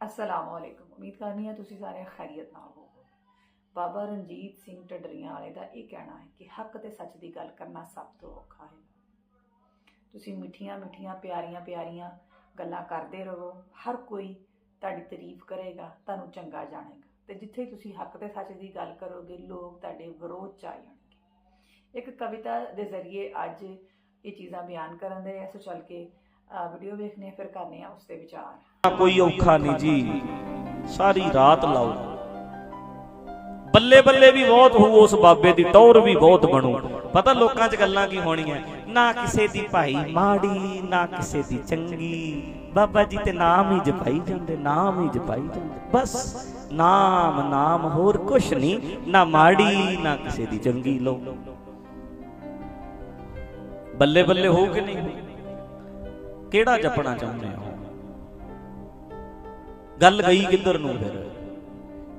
ਅਸਲਾਮ ਵਾਲੇਕੁਮ ਉਮੀਦ ਕਰਨੀ ਹੈ ਤੁਸੀਂ ਸਾਰੇ ਖੈਰੀਅਤ ਨਾਲ ਹੋ ਬਾਬਾ ਰਣਜੀਤ ਸਿੰਘ ਢੱਡਰੀਆਂ ਵਾਲੇ ਦਾ ਇਹ ਕਹਿਣਾ ਹੈ ਕਿ ਹੱਕ ਤੇ ਸੱਚ ਦੀ ਗੱਲ ਕਰਨਾ ਸਭ ਤੋਂ ਔਖਾ ਹੈ ਤੁਸੀਂ ਮਿੱਠੀਆਂ ਮਿੱਠੀਆਂ ਪਿਆਰੀਆਂ ਪਿਆਰੀਆਂ ਗੱਲਾਂ ਕਰਦੇ ਰਹੋ ਹਰ ਕੋਈ ਤੁਹਾਡੀ ਤਾਰੀਫ ਕਰੇਗਾ ਤੁਹਾਨੂੰ ਚੰਗਾ ਜਾਣੇਗਾ ਤੇ ਜਿੱਥੇ ਤੁਸੀਂ ਹੱਕ ਤੇ ਸੱਚ ਦੀ ਗੱਲ ਕਰੋਗੇ ਲੋਕ ਤੁਹਾਡੇ ਵਿਰੋਧ ਚ ਆ ਜਾਣਗੇ ਇੱਕ ਕਵਿਤਾ ਦੇ ਜ਼ਰੀਏ ਅੱਜ ਇਹ ਚੀਜ਼ਾਂ ਬਿਆਨ ਕਰਨ ਦੇ ਐਸੋ ਚੱਲ ਕੇ ਵੀਡੀਓ ਵੇਖਨੇ ਫਿਰ ਕਰਨੇ ਆ ਉਸ ਤੇ ਵਿਚਾਰ ਕੋਈ ਔਖਾ ਨਹੀਂ ਜੀ। ਸਾਰੀ ਰਾਤ ਲਾਓ। ਬੱਲੇ ਬੱਲੇ ਵੀ ਬਹੁਤ ਹੋਊ, ਉਸ ਬਾਬੇ ਦੀ ਟੌਰ ਵੀ ਬਹੁਤ ਬਣੂ। ਪਤਾ ਲੋਕਾਂ 'ਚ ਗੱਲਾਂ ਕੀ ਹੋਣੀਆਂ? ਨਾ ਕਿਸੇ ਦੀ ਭਾਈ ਮਾੜੀ, ਨਾ ਕਿਸੇ ਦੀ ਚੰਗੀ। ਬਾਬਾ ਜੀ ਤੇ ਨਾਮ ਹੀ ਜਪਾਈ ਜਾਂਦੇ, ਨਾਮ ਹੀ ਜਪਾਈ ਜਾਂਦੇ। ਬਸ ਨਾਮ ਨਾਮ ਹੋਰ ਕੁਛ ਨਹੀਂ ਨਾ ਮਾੜੀ, ਨਾ ਕਿਸੇ ਦੀ ਚੰਗੀ ਲੋ ਬੱਲੇ ਬੱਲੇ ਹੋ ਕਿ ਨਹੀਂ ਕਿਹੜਾ ਜਪਣਾ ਚਾਹੁੰਦੇ ਹੋ? ਗੱਲ ਗਈ ਕਿੱਧਰ ਨੂੰ ਫਿਰ?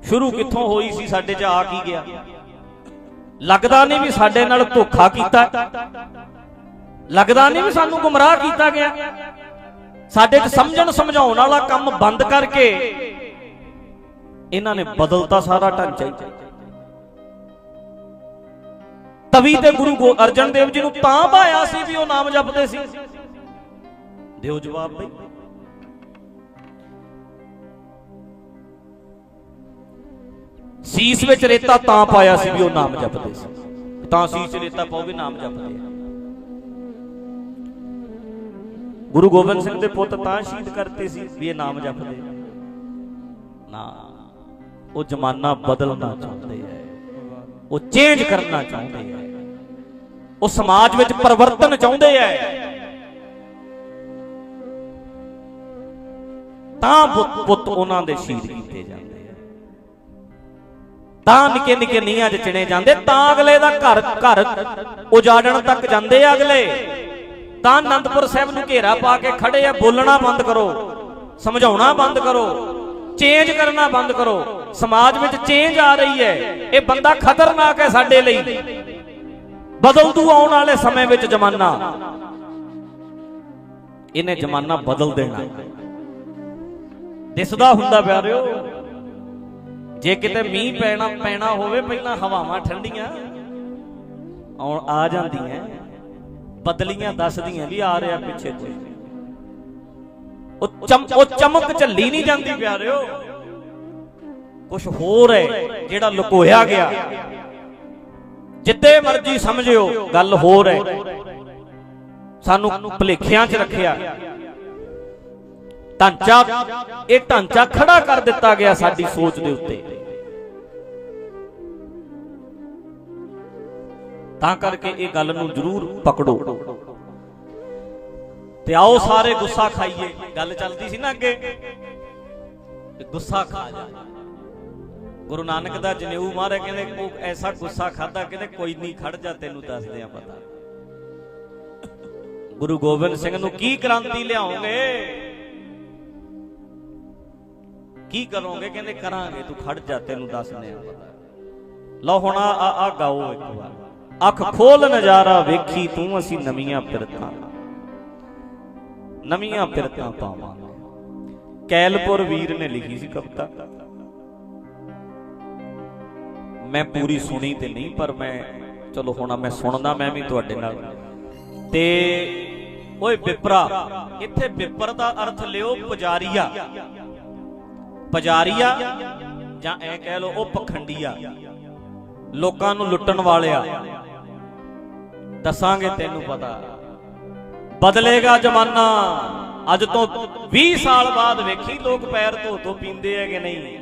ਸ਼ੁਰੂ ਕਿੱਥੋਂ ਹੋਈ ਸੀ? ਸਾਡੇ 'ਚ ਆ ਕੀ ਗਿਆ? ਲੱਗਦਾ ਨਹੀਂ ਵੀ ਸਾਡੇ ਨਾਲ ਧੋਖਾ ਕੀਤਾ। ਲੱਗਦਾ ਨਹੀਂ ਵੀ ਸਾਨੂੰ ਗੁੰਮਰਾਹ ਕੀਤਾ ਗਿਆ। ਸਾਡੇ 'ਚ ਸਮਝਣ ਸਮਝਾਉਣ ਵਾਲਾ ਕੰਮ ਬੰਦ ਕਰਕੇ ਇਹਨਾਂ ਨੇ ਬਦਲਤਾ ਸਾਰਾ ਢਾਂਚਾ ਹੀ। ਤਵੀ ਤੇ ਗੁਰੂ ਗੋ ਅਰਜਨ ਦੇਵ ਜੀ ਨੂੰ ਤਾਂ ਭਾਇਆ ਸੀ ਵੀ ਉਹ ਨਾਮ ਜਪਦੇ ਸੀ। ਦਿਓ ਜਵਾਬ ਬਈ। ਸੀਸ ਵਿੱਚ ਰੇਤਾ ਤਾਂ ਪਾਇਆ ਸੀ ਵੀ ਉਹ ਨਾਮ ਜਪਦੇ ਸੀ। ਤਾਂ ਸੀਸ ਰੇਤਾ ਪਾਓ ਨਾਮ ਜਪਦੇ ਆ। ਗੁਰੂ ਗੋਬਿੰਦ ਸਿੰਘ ਦੇ ਪੁੱਤ ਤਾਂ ਸ਼ਹੀਦ ਕਰਤੇ ਸੀ ਵੀ ਇਹ ਨਾਮ ਜਪਦੇ ਨਾ, ਉਹ ਜ਼ਮਾਨਾ ਬਦਲਣਾ ਚਾਹੁੰਦੇ ਆ। ਉਹ ਚੇਂਜ ਕਰਨਾ ਚਾਹੁੰਦੇ ਆ। ਉਹ ਸਮਾਜ ਵਿੱਚ ਪਰਿਵਰਤਨ ਚਾਹੁੰਦੇ ਆ। ਤਾਂ ਪੁੱਤ- ਪੁੱਤ ਉਹਨਾਂ ਦੇ ਸ਼ਹੀਦ ਕੀਤੇ ਜਾਂਦੇ ਤਾਂ ਨਿੱਕੇ ਨਿੱਕੇ ਨੀਹਾਂ 'ਚ ਚਿਣੇ ਜਾਂਦੇ, ਤਾਂ ਅਗਲੇ ਦਾ ਘਰ ਘਰ ਉਜਾੜਨ ਤੱਕ ਜਾਂਦੇ ਆ ਅਗਲੇ। ਤਾਂ ਅਨੰਦਪੁਰ ਸਾਹਿਬ ਨੂੰ ਘੇਰਾ ਪਾ ਕੇ ਖੜੇ ਆ, ਬੋਲਣਾ ਬੰਦ ਕਰੋ, ਸਮਝਾਉਣਾ ਬੰਦ ਕਰੋ ਚੇਂਜ ਕਰਨਾ ਬੰਦ ਕਰੋ। ਸਮਾਜ ਵਿੱਚ ਚੇਂਜ ਆ ਰਹੀ ਹੈ। ਇਹ ਬੰਦਾ ਖਤਰਨਾਕ ਹੈ ਸਾਡੇ ਲਈ। ਬਦਲ ਦੂ ਆਉਣ ਵਾਲੇ ਸਮੇਂ ਵਿੱਚ ਜ਼ਮਾਨਾ। ਇਹਨੇ ਜ਼ਮਾਨਾ ਬਦਲ ਦੇਣਾ। ਦਿਸਦਾ ਹੁੰਦਾ ਪਿਆਰਿਓ। ਜੇ ਕਿਤੇ ਮੀਂਹ ਪੈਣਾ ਪੈਣਾ ਹੋਵੇ, ਪਹਿਲਾਂ ਹਵਾਵਾਂ ਠੰਡੀਆਂ ਆਉਣ ਆ ਜਾਂਦੀਆਂ, ਬਦਲੀਆਂ ਦੱਸਦੀਆਂ ਵੀ ਆ ਰਿਹਾ ਪਿੱਛੇ ਕੋਈ। ਉਹ ਚਮ ਉਹ ਚਮਕ ਝੱਲੀ ਨਹੀਂ ਜਾਂਦੀ ਪਿਆਰਿਓ। ਕੁਝ ਹੋਰ ਹੈ ਜਿਹੜਾ ਲੁਕੋਇਆ ਗਿਆ। ਜਿੱਦੇ ਮਰਜ਼ੀ ਸਮਝਿਓ, ਗੱਲ ਹੋਰ ਹੈ। ਸਾਨੂੰ ਭਲੇਖਿਆਂ 'ਚ ਰੱਖਿਆ। ਢਾਂਚਾ, ਇਹ ਢਾਂਚਾ ਖੜਾ ਕਰ ਦਿੱਤਾ ਗਿਆ ਸਾਡੀ ਸੋਚ ਦੇ ਉੱਤੇ। ਤਾਂ ਕਰਕੇ ਇਹ ਗੱਲ ਨੂੰ ਜ਼ਰੂਰ ਪਕੜੋ। ਤੇ ਆਓ ਸਾਰੇ ਗੁੱਸਾ ਖਾਈਏ। ਗੱਲ ਚੱਲਦੀ ਸੀ ਨਾ ਅੱਗੇ। ਗੁੱਸਾ ਖਾ ਜਾ। ਗੁਰੂ ਨਾਨਕ ਦਾ ਜਨੇਊ ਮਹਾਰਾਜ ਕਹਿੰਦੇ, ਉਹ ਐਸਾ ਗੁੱਸਾ ਖਾਦਾ ਕਹਿੰਦੇ ਕੋਈ ਨਹੀਂ ਖੜ ਜਾ, ਤੈਨੂੰ ਦੱਸਦੇ ਆ ਪਤਾ। ਗੁਰੂ ਗੋਬਿੰਦ ਸਿੰਘ ਨੂੰ ਕੀ ਕ੍ਰਾਂਤੀ ਲਿਆਉਂਗੇ? ਕੀ ਕਰੋਗੇ? ਕਹਿੰਦੇ ਕਰਾਂਗੇ, ਤੂੰ ਖੜ ਜਾ, ਤੈਨੂੰ ਦੱਸਦੇ ਆ। ਲਓ ਹੁਣ ਆ, ਆ- ਗਾਓ ਇੱਕ ਵਾਰ। ਅੱਖ ਖੋਲ, ਨਜ਼ਾਰਾ ਵੇਖੀ, ਤੂੰ ਅਸੀਂ ਨਵੀਆਂ ਫਿਰਤਾਂ ਨਵੀਆਂ ਫਿਰਤਾਂ ਪਾਵਾਂਗੇ। ਕੈਲਪੁਰ ਵੀਰ ਨੇ ਲਿਖੀ ਸੀ ਕਵਿਤਾ। ਮੈਂ ਪੂਰੀ ਸੁਣੀ ਤੇ ਨਹੀਂ, ਪਰ ਮੈਂ, ਚਲੋ ਹੁਣ ਮੈਂ ਸੁਣਦਾ, ਮੈਂ ਵੀ ਤੁਹਾਡੇ ਨਾਲ। ਤੇ, ਓਏ ਵਿਪਰਾ ਇੱਥੇ ਵਿਪਰ ਦਾ ਅਰਥ ਲਿਓ, ਪੁਜਾਰੀਆ। ਪੁਜਾਰੀਆ ਜਾਂ ਐ ਕਹਿ ਲਓ ਉਹ ਪਖੰਡੀਆ, ਲੋਕਾਂ ਨੂੰ ਲੁੱਟਣ ਵਾਲਿਆ। ਦੱਸਾਂਗੇ ਤੈਨੂੰ ਪਤਾ। ਬਦਲੇਗਾ ਜ਼ਮਾਨਾ। ਅੱਜ ਤੋਂ 20 ਸਾਲ ਬਾਅਦ ਵੇਖੀ ਲੋਕ ਪੈਰ ਧੋ ਧੋ ਪੀਂਦੇ ਆ ਕਿ ਨਹੀਂ।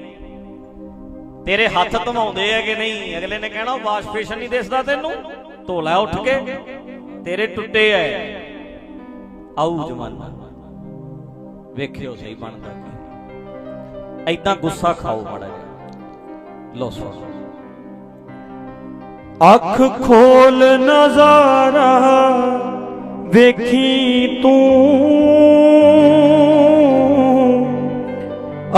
ਤੇਰੇ ਹੱਥ ਧਵਾਉਂਦੇ ਆ ਕਿ ਨਹੀਂ। ਅਗਲੇ ਨੇ ਕਹਿਣਾ, ਵਾਸ਼ ਫੇਸ਼ਨ ਨਹੀਂ ਦਿਸਦਾ ਤੈਨੂੰ। ਧੋ ਲੈ ਉੱਠ ਕੇ। ਤੇਰੇ ਟੁੱਟੇ ਐ। ਆਊ ਜ਼ਮਾਨਾ। ਵੇਖਿਓ ਸਹੀ ਬਣਦਾ ਐਦਾਂ ਗੁੱਸਾ ਖਾਓ ਮਾੜਾ ਜਿਹਾ। ਲੋ ਸੋ ਅੱਖ ਖੋਲ ਨਜ਼ਾਰਾ, ਵੇਖੀ ਤੂੰ।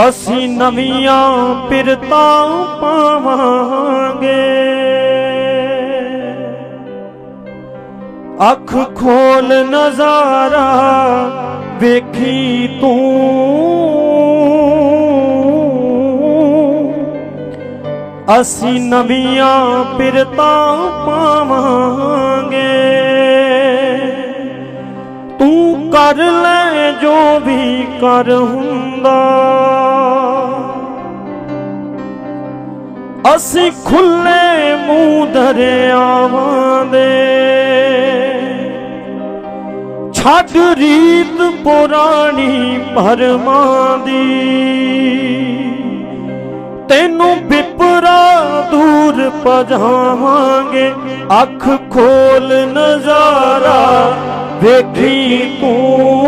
ਅਸੀਂ ਨਵੀਆਂ ਪਿਰਤਾਂ ਪਾਵਾਂਗੇ। ਅੱਖ ਖੋਲ ਨਜ਼ਾਰਾ, ਵੇਖੀ ਤੂੰ। ਅਸੀਂ ਨਵੀਆਂ ਪਿਰਤਾਂ ਪਾਵਾਂਗੇ। ਤੂੰ ਕਰ ਲੈ ਜੋ ਵੀ ਕਰ ਹੁੰਦਾ। ਅਸੀਂ ਖੁੱਲੇ ਮੂੰਹ ਦਰਿਆਵਾਂ ਦੇ ਛੱਡ ਰੀਤ ਪੁਰਾਣੀ ਪਰਮਾਂ ਦੀ। ਤੈਨੂੰ ਦੂਰ ਪਜਾਵਾਂਗੇ ਅੱਖ ਖੋਲ ਨਜ਼ਾਰਾ, ਵੇਖੀ ਤੂੰ।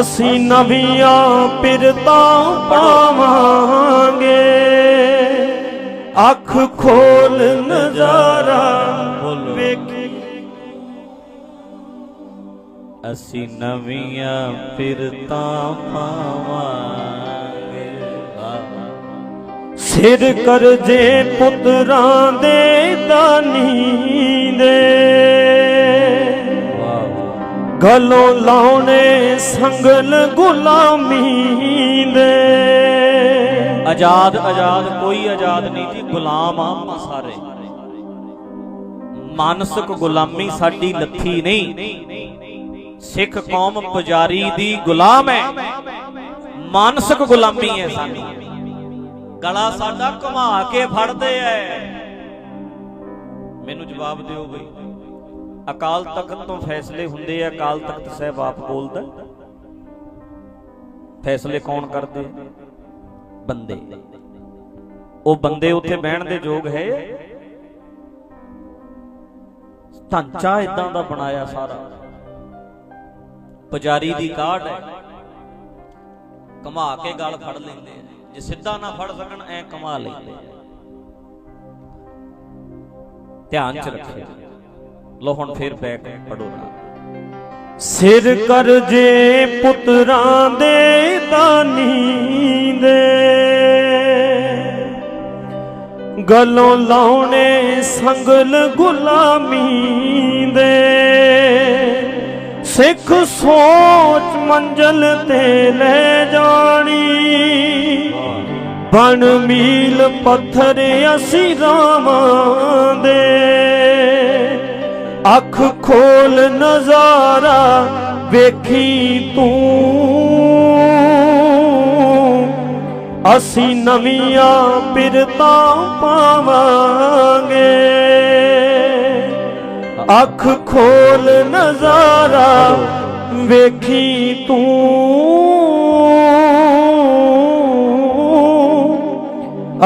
ਅਸੀਂ ਨਵੀਆਂ ਪਿਰਤਾਂ ਪਾਵਾਂਗੇ। ਅੱਖ ਖੋਲ ਨਜ਼ਾਰਾ, ਵੇਖੀ ਅਸੀਂ ਨਵੀਆਂ ਫਿਰਤਾਂ ਪਾਵਾਂਗੇ। ਸਿਰ ਕਰਜੇ ਪੁੱਤਰਾਂ ਦੇ ਦਾਨੀ ਦੇ। ਗਲੋਂ ਲਾਉਣੇ ਸੰਗਲ ਗੁਲਾਮੀ ਦੇ। ਆਜ਼ਾਦ ਆਜ਼ਾਦ, ਕੋਈ ਆਜ਼ਾਦ ਨਹੀਂ ਜੀ, ਗੁਲਾਮ ਆਪਾਂ ਸਾਰੇ। ਮਾਨਸਿਕ ਗੁਲਾਮੀ ਸਾਡੀ ਲੱਥੀ ਨਹੀਂ। ਸਿੱਖ ਕੌਮ ਪੁਜਾਰੀ ਦੀ ਗੁਲਾਮ ਹੈ। ਮਾਨਸਿਕ ਗੁਲਾਮੀ ਹੈ ਸਾਡੀ। ਗਲਾ ਸਾਡਾ ਘੁਮਾ ਕੇ ਫੜਦੇ ਐ। ਮੈਨੂੰ ਜਵਾਬ ਦਿਓ ਬਈ, ਅਕਾਲ ਤਖਤ ਤੋਂ ਫੈਸਲੇ ਹੁੰਦੇ ਆ, ਅਕਾਲ ਤਖਤ ਸਾਹਿਬ ਆਪ ਬੋਲਦਾ ਫੈਸਲੇ ਕੌਣ ਕਰਦੇ? ਬੰਦੇ। ਉਹ ਬੰਦੇ ਉੱਥੇ ਬਹਿਣ ਦੇ ਯੋਗ ਹੈ। ਢਾਂਚਾ ਇਦਾਂ ਦਾ ਬਣਾਇਆ ਸਾਰਾ। ਪੁਜਾਰੀ ਦੀ ਕਾਢ ਹੈ। ਕਮਾ ਕੇ ਗਲ ਫੜ ਲੈਂਦੇ ਆ। ਜੇ ਸਿੱਧਾ ਨਾ ਫੜ ਸਕਣ, ਐ ਕਮਾ ਲੈਂਦੇ ਧਿਆਨ ਚ ਰੱਖਿਓ। ਲੋ ਹੁਣ ਫੇਰ ਬੈਕ ਪੜੋ ਨਾ। ਸਿਰ ਕਰਜੇ ਪੁੱਤਰਾਂ ਦੇ ਦਾਨੀ ਦੇ ਗਲੋਂ ਲਾਉਣੇ ਸੰਗਲ ਗੁਲਾਮੀ ਦੇ ਸਿੱਖ ਸੋਚ ਮੰਜ਼ਲ ਤੇ ਲੈ ਜਾਣੀ। ਬਣ ਮੀਲ ਪੱਥਰ ਅਸੀਂ ਰਾਵਾਂ ਦੇ। ਅੱਖ ਖੋਲ ਨਜ਼ਾਰਾ ਵੇਖੀ ਤੂੰ। ਅਸੀਂ ਨਵੀਆਂ ਪਿਰਤਾਂ ਪਾਵਾਂਗੇ। ਅੱਖ ਖੋਲ ਨਜ਼ਾਰਾ ਵੇਖੀ ਤੂੰ।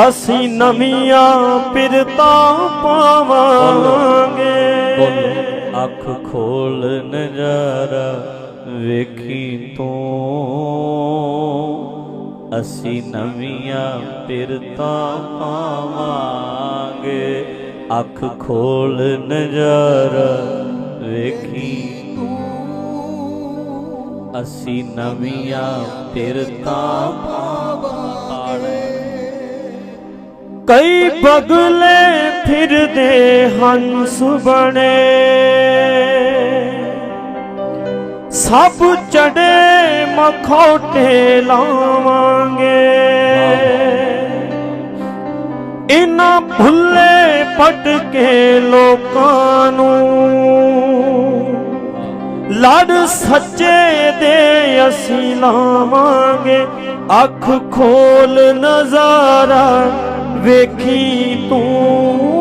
ਅਸੀਂ ਨਵੀਆਂ ਪਿਰਤਾਂ ਪਾਵਾਂਗੇ। ਅੱਖ ਖੋਲ ਨਜ਼ਾਰਾ ਵੇਖੀ ਤੂੰ। ਅਸੀਂ ਨਵੀਆਂ ਪਿਰਤਾਂ ਪਾਵਾਂਗੇ। ਅੱਖ ਖੋਲ ਨਜ਼ਾਰਾ ਵੇਖੀ ਤੂੰ। ਅਸੀਂ ਨਵੀਆਂ ਪਿਰਤਾਂ ਕਈ ਬਗਲੇ ਫਿਰਦੇ ਹੰਸ ਬਣੇ ਸਭ ਚੜੇ ਮਖੌਟੇ ਲਾਵਾਂਗੇ। ਇਨਾਂ ਭੁੱਲੇ ਪਟਕੇ ਲੋਕਾਂ ਨੂੰ। ਲੜ ਸੱਚੇ ਦੇ ਅਸੀਂ ਲਾਵਾਂਗੇ। ਅੱਖ ਖੋਲ ਨਜ਼ਾਰਾ ਵੇਖੀ ਤੂੰ।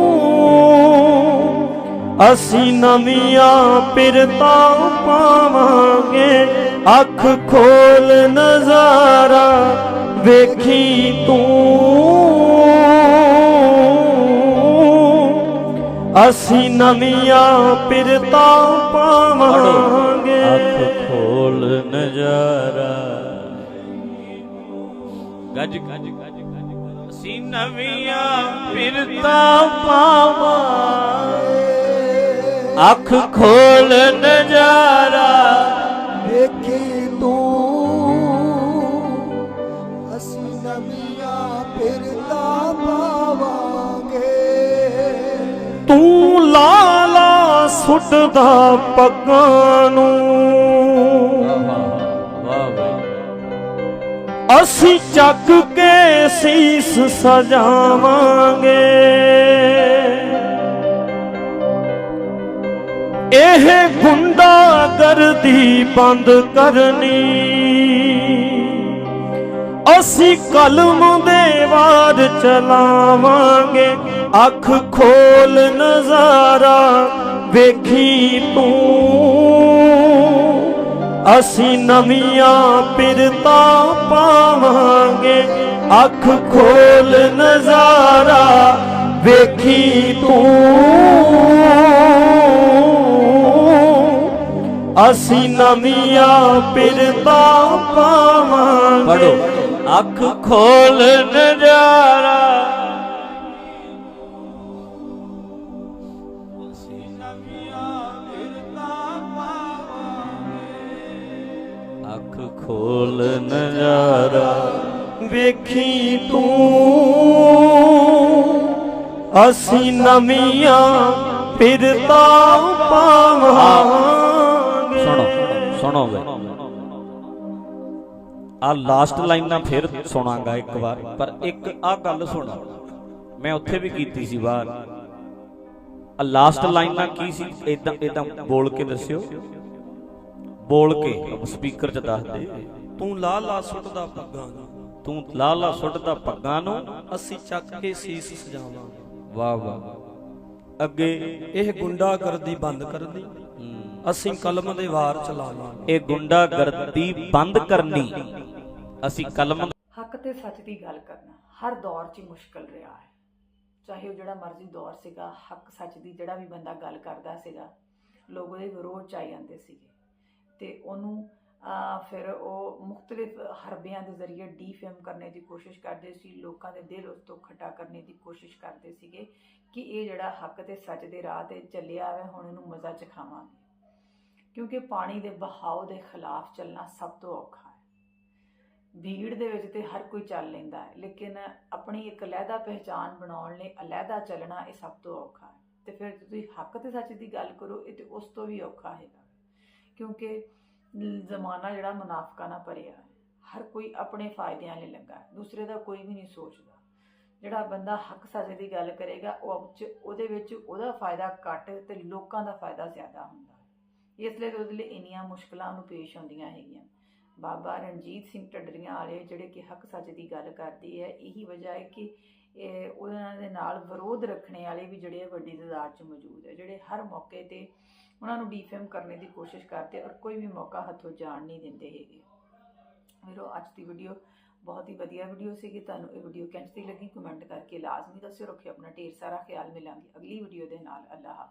ਅਸੀਂ ਨਵੀਆਂ ਪਿਰਤਾਂ ਪਾਵਾਂਗੇ। ਅੱਖ ਖੋਲ ਨਜ਼ਾਰਾ ਵੇਖੀ ਤੂੰ। ਅਸੀਂ ਨਵੀਆਂ ਪਿਰਤਾਂ ਪਾਵਾਂਗੇ। ਅੱਖ ਖੋਲ ਨਜ਼ਾਰਾ ਗੱਜ ਗੱਜ ਗੱਜ ਗੱਜ। ਅਸੀਂ ਨਵੀਆਂ ਫਿਰਤਾਂ ਪਾਵਾਂ ਅੱਖ ਖੋਲ ਨਜ਼ਾਰਾ ਵੇਖੀ ਤੂੰ। ਅਸੀਂ ਨਵੀਆਂ ਫਿਰਦਾ ਪਾਵਾਂਗੇ। ਤੂੰ ਲਾਲਾ ਸੁੱਟਦਾ ਪੱਗਾਂ ਨੂੰ। ਵਾਹ ਵਾਹ ਅਸੀਂ ਚੱਕ ਸੀਸ ਸਜਾਵਾਂਗੇ। ਇਹ ਗੁੰਡਾ ਗਰਦੀ ਬੰਦ ਕਰਨੀ। ਅਸੀਂ ਕਲਮ ਦੇ ਵਾਰ ਚਲਾਵਾਂਗੇ। ਅੱਖ ਖੋਲ ਨਜ਼ਾਰਾ ਵੇਖੀ ਤੂੰ। ਅਸੀਂ ਨਵੀਆਂ ਪਿਰਤਾ ਪਾਵਾਂਗੇ। ਅੱਖ ਖੋਲ ਨਜ਼ਾਰਾ ਵੇਖੀ ਤੂੰ। ਅਸੀਂ ਨਵੀਆਂ ਪਿਰਤਾ ਪਾਵਾਂਗੇ। ਅੱਖ ਖੋਲ ਨਜ਼ਾਰਾ ਖੋਲ ਨਜ਼ਾਰਾ ਵੇਖੀ ਤੂੰ। ਅਸੀਂ ਨਵੀਆਂ ਪਿਰਤਾ ਪਾਵਾਂਗੇ। ਸੁਣੋ ਸੁਣੋ ਵੇ। ਆ ਲਾਸਟ ਲਾਈਨ ਫਿਰ ਸੁਣਾਂਗਾ ਇੱਕ ਵਾਰ, ਪਰ ਇੱਕ ਆ ਗੱਲ ਸੁਣੋ। ਮੈਂ ਉੱਥੇ ਵੀ ਕੀਤੀ ਸੀ ਬਾਹਰ ਆ ਲਾਸਟ ਲਾਈਨ ਨਾ ਕੀ ਸੀ? ਇਦਾਂ ਇਦਾਂ ਬੋਲ ਕੇ ਦੱਸਿਓ। ਬੋਲ ਕੇ ਸਪੀਕਰ 'ਚ ਦੱਸ ਦੇ। ਤੂੰ ਲਾ ਲਾ ਸੁੱਟਦਾ ਪੱਗਾਂ ਨੂੰ। ਤੂੰ ਲਾ ਲਾ ਸੁੱਟਦਾ ਪੱਗਾਂ ਨੂੰ। ਅਸੀਂ ਚੱਕ ਕੇ ਸੀਸ ਸਜਾਵਾਂਗੇ ਵਾਹ ਵਾਹ। ਅੱਗੇ ਇਹ ਗੁੰਡਾਗਰਦੀ ਬੰਦ ਕਰਨੀ ਅਸੀਂ ਕਲਮ ਦੇ ਵਾਰ ਚਲਾਵਾਂਗੇ ਇਹ ਗੁੰਡਾਗਰਦੀ ਬੰਦ ਕਰਨੀ। ਅਸੀਂ ਕਲਮ ਹੱਕ ਤੇ ਸੱਚ ਦੀ ਗੱਲ ਕਰਨਾ ਹਰ ਦੌਰ 'ਚ ਹੀ ਮੁਸ਼ਕਲ ਰਿਹਾ ਹੈ। ਚਾਹੇ ਉਹ ਜਿਹੜਾ ਮਰਜ਼ੀ ਦੌਰ ਸੀਗਾ ਹੱਕ ਸੱਚ ਦੀ ਜਿਹੜਾ ਵੀ ਬੰਦਾ ਗੱਲ ਕਰਦਾ ਸੀਗਾ ਲੋਕ ਉਹਦੇ ਵਿਰੋਧ 'ਚ ਆ ਜਾਂਦੇ ਸੀਗੇ। ਤੇ ਉਹਨੂੰ ਫਿਰ ਉਹ ਮੁxtਲਿਫ ਹਰਬਿਆਂ ਦੇ ਜ਼ਰੀਏ ਡੀਫੇਮ ਕਰਨੇ ਦੀ ਕੋਸ਼ਿਸ਼ ਕਰਦੇ ਸੀ, ਲੋਕਾਂ ਦੇ ਦਿਲ ਉਸ ਤੋਂ ਖਟਾ ਕਰਨੇ ਦੀ ਕੋਸ਼ਿਸ਼ ਕਰਦੇ ਸੀਗੇ ਕਿ ਇਹ ਜਿਹੜਾ ਹੱਕ ਤੇ ਸੱਚ ਦੇ ਰਾਹ ਤੇ ਚੱਲਿਆ ਹੈ ਹੁਣ ਇਹਨੂੰ ਮਜ਼ਾ ਚਖਾਵਾਂਗੇ। ਕਿਉਂਕਿ ਪਾਣੀ ਦੇ ਬਹਾਓ ਦੇ ਖਿਲਾਫ ਚੱਲਣਾ ਸਭ ਤੋਂ ਔਖਾ ਹੈ। ਭੀੜ ਦੇ ਵਿੱਚ ਤੇ ਹਰ ਕੋਈ ਚੱਲ ਲੈਂਦਾ ਹੈ, ਲੇਕਿਨ ਆਪਣੀ ਇੱਕ ਅਲੱਗਾ ਪਹਿਚਾਨ ਬਣਾਉਣ ਲਈ ਅਲੱਗਾ ਚੱਲਣਾ ਇਹ ਸਭ ਤੋਂ ਔਖਾ ਹੈ। ਤੇ ਫਿਰ ਤੁਸੀਂ ਹੱਕ ਤੇ ਸੱਚ ਦੀ ਗੱਲ ਕਰੋ, ਇਹ ਤੇ ਉਸ ਤੋਂ ਵੀ ਔਖਾ ਹੈਗਾ। ਕਿਉਂਕਿ ਜ਼ਮਾਨਾ ਜਿਹੜਾ ਮੁਨਾਫਕਾ ਨਾਲ ਭਰਿਆ ਹੈ, ਹਰ ਕੋਈ ਆਪਣੇ ਫਾਇਦਿਆਂ ਲਈ ਲੱਗਾ ਦੂਸਰੇ ਦਾ ਕੋਈ ਵੀ ਨਹੀਂ ਸੋਚਦਾ। ਜਿਹੜਾ ਬੰਦਾ ਹੱਕ ਸੱਚ ਦੀ ਗੱਲ ਕਰੇਗਾ, ਉਹ 'ਚ, ਉਹਦੇ ਵਿੱਚ ਉਹਦਾ ਫਾਇਦਾ ਘੱਟ ਤੇ ਲੋਕਾਂ ਦਾ ਫਾਇਦਾ ਜ਼ਿਆਦਾ ਹੁੰਦਾ ਇਸ ਲਈ ਉਹਦੇ ਲਈ ਇੰਨੀਆਂ ਮੁਸ਼ਕਲਾਂ ਨੂੰ ਪੇਸ਼ ਆਉਂਦੀਆਂ ਹੈਗੀਆਂ। ਬਾਬਾ ਰਣਜੀਤ ਸਿੰਘ ਢੱਡਰੀਆਂ ਵਾਲੇ ਜਿਹੜੇ ਕਿ ਹੱਕ ਸੱਚ ਦੀ ਗੱਲ ਕਰਦੇ ਹੈ, ਇਹੀ ਵਜ੍ਹਾ ਹੈ ਕਿ ਇਹ ਉਹਨਾਂ ਦੇ ਨਾਲ ਵਿਰੋਧ ਰੱਖਣੇ ਵਾਲੇ ਵੀ ਜਿਹੜੇ ਵੱਡੀ ਤਾਦਾਦ 'ਚ ਮੌਜੂਦ ਹੈ, ਜਿਹੜੇ ਹਰ ਮੌਕੇ ਤੇ ਉਹਨਾਂ ਨੂੰ ਡੀਫੇਮ ਕਰਨ ਦੀ ਕੋਸ਼ਿਸ਼ ਕਰਦੇ ਔਰ ਕੋਈ ਵੀ ਮੌਕਾ ਹੱਥੋਂ ਜਾਣ ਨਹੀਂ ਦਿੰਦੇ ਹੈਗੇ। ਮੇਰੋ ਅੱਜ ਦੀ ਵੀਡੀਓ ਬਹੁਤ ਹੀ ਵਧੀਆ ਵੀਡੀਓ ਸੀਗੀ। ਤੁਹਾਨੂੰ ਇਹ ਵੀਡੀਓ ਕਿੰਝ ਦੀ ਲੱਗੀ? ਕਮੈਂਟ ਕਰਕੇ ਲਾਜ਼ਮੀ ਦੱਸਿਓ। ਰੱਖਿਓ ਆਪਣਾ ਢੇਰ ਸਾਰਾ ਖਿਆਲ। ਮਿਲਾਂਗੇ ਅਗਲੀ ਵੀਡੀਓ ਦੇ ਨਾਲ। ਅੱਲਾਹ ਹਾਫਿਜ਼।